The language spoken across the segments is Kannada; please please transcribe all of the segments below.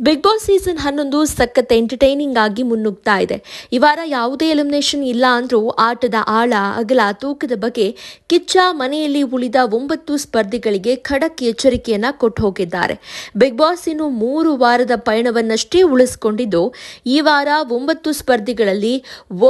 ಬಿಗ್ ಬಾಸ್ ಸೀಸನ್ ಹನ್ನೊಂದು ಸಖತ್ ಎಂಟರ್ಟೈನಿಂಗ್ ಆಗಿ ಮುನ್ನುಗ್ತಾ ಇದೆ. ಈ ವಾರ ಯಾವುದೇ ಎಲಿಮಿನೇಷನ್ ಇಲ್ಲ ಅಂದ್ರೂ ಆಟದ ಆಳ, ಅಗಲ, ತೂಕದ ಬಗ್ಗೆ ಕಿಚ್ಚ ಮನೆಯಲ್ಲಿ ಉಳಿದ ಒಂಬತ್ತು ಸ್ಪರ್ಧಿಗಳಿಗೆ ಖಡಕ್ ಎಚ್ಚರಿಕೆಯನ್ನ ಕೊಟ್ಟು ಹೋಗಿದ್ದಾರೆ. ಬಿಗ್ ಬಾಸ್ ಇನ್ನು ಮೂರು ವಾರದ ಪಯಣವನ್ನಷ್ಟೇ ಉಳಿಸಿಕೊಂಡಿದ್ದು, ಈ ವಾರ ಒಂಬತ್ತು ಸ್ಪರ್ಧಿಗಳಲ್ಲಿ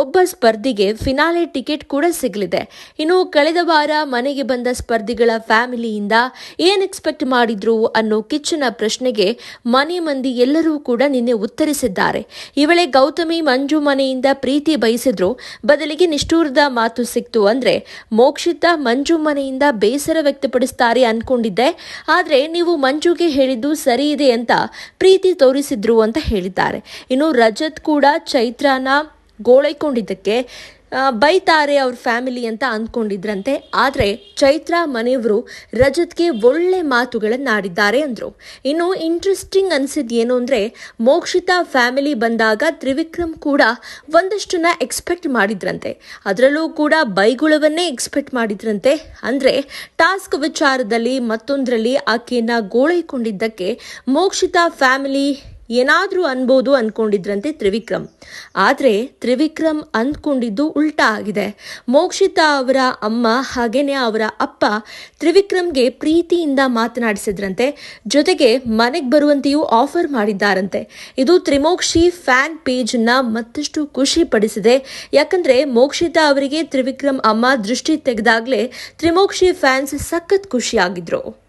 ಒಬ್ಬ ಸ್ಪರ್ಧಿಗೆ ಫಿನಾಲೆ ಟಿಕೆಟ್ ಕೂಡ ಸಿಗಲಿದೆ. ಇನ್ನು ಕಳೆದ ವಾರ ಮನೆಗೆ ಬಂದ ಸ್ಪರ್ಧಿಗಳ ಫ್ಯಾಮಿಲಿಯಿಂದ ಏನ್ ಎಕ್ಸ್ಪೆಕ್ಟ್ ಮಾಡಿದ್ರು ಅನ್ನೋ ಕಿಚ್ಚನ ಪ್ರಶ್ನೆಗೆ ಮನೆ ಮಂದಿ ಎಲ್ಲರೂ ಕೂಡ ನಿನ್ನೆ ಉತ್ತರಿಸಿದ್ದಾರೆ. ಇವಳೆ ವೇಳೆ ಗೌತಮಿ ಮಂಜು ಮನೆಯಿಂದ ಪ್ರೀತಿ ಬಯಸಿದ್ರು. ಬದಲಿಗೆ ನಿಷ್ಠೂರದ ಮಾತು ಸಿಕ್ತು ಅಂದ್ರೆ, ಮೋಕ್ಷಿತ ಮಂಜು ಮನೆಯಿಂದ ಬೇಸರ ವ್ಯಕ್ತಪಡಿಸ್ತಾರೆ ಅನ್ಕೊಂಡಿದ್ದೆ. ಆದ್ರೆ ನೀವು ಮಂಜುಗೆ ಹೇಳಿದ್ದು ಸರಿ ಇದೆ ಅಂತ ಪ್ರೀತಿ ತೋರಿಸಿದ್ರು ಅಂತ ಹೇಳಿದ್ದಾರೆ. ಇನ್ನು ರಜತ್ ಕೂಡ ಚೈತ್ರಾನ ಗೋಳೈಕೊಂಡಿದ್ದಕ್ಕೆ ಬೈತಾರೆ ಅವ್ರ ಫ್ಯಾಮಿಲಿ ಅಂತ ಅಂದ್ಕೊಂಡಿದ್ರಂತೆ ಆದರೆ ಚೈತ್ರ ಮನೆಯವರು ರಜತ್ಗೆ ಒಳ್ಳೆ ಮಾತುಗಳನ್ನಾಡಿದ್ದಾರೆ ಅಂದರು. ಇನ್ನು ಇಂಟ್ರೆಸ್ಟಿಂಗ್ ಅನ್ಸಿದ್ ಏನು ಅಂದರೆ, ಮೋಕ್ಷಿತಾ ಫ್ಯಾಮಿಲಿ ಬಂದಾಗ ತ್ರಿವಿಕ್ರಮ್ ಕೂಡ ಒಂದಷ್ಟನ್ನ ಎಕ್ಸ್ಪೆಕ್ಟ್ ಮಾಡಿದ್ರಂತೆ. ಅದರಲ್ಲೂ ಕೂಡ ಬೈಗುಳವನ್ನೇ ಎಕ್ಸ್ಪೆಕ್ಟ್ ಮಾಡಿದ್ರಂತೆ. ಅಂದರೆ ಟಾಸ್ಕ್ ವಿಚಾರದಲ್ಲಿ ಮತ್ತೊಂದರಲ್ಲಿ ಆಕೆಯನ್ನು ಗೋಳೈಕೊಂಡಿದ್ದಕ್ಕೆ ಮೋಕ್ಷಿತಾ ಫ್ಯಾಮಿಲಿ ಏನಾದರೂ ಅನ್ಬೋದು ಅಂದ್ಕೊಂಡಿದ್ರಂತೆ ತ್ರಿವಿಕ್ರಮ್. ಆದರೆ ತ್ರಿವಿಕ್ರಮ್ ಅಂದ್ಕೊಂಡಿದ್ದು ಉಲ್ಟಾ ಆಗಿದೆ. ಮೋಕ್ಷಿತಾ ಅವರ ಅಮ್ಮ ಹಾಗೇನೆ ಅವರ ಅಪ್ಪ ತ್ರಿವಿಕ್ರಮ್ಗೆ ಪ್ರೀತಿಯಿಂದ ಮಾತನಾಡಿಸಿದ್ರಂತೆ. ಜೊತೆಗೆ ಮನೆಗೆ ಬರುವಂತೆಯೂ ಆಫರ್ ಮಾಡಿದ್ದಾರಂತೆ. ಇದು ತ್ರಿಮೋಕ್ಷಿ ಫ್ಯಾನ್ ಪೇಜ್ನ ಮತ್ತಷ್ಟು ಖುಷಿ ಪಡಿಸಿದೆ. ಯಾಕಂದ್ರೆ ಮೋಕ್ಷಿತಾ ಅವರಿಗೆ ತ್ರಿವಿಕ್ರಮ್ ಅಮ್ಮ ದೃಷ್ಟಿ ತೆಗೆದಾಗಲೇ ತ್ರಿಮೋಕ್ಷಿ ಫ್ಯಾನ್ಸ್ ಸಖತ್ ಖುಷಿಯಾಗಿದ್ರು.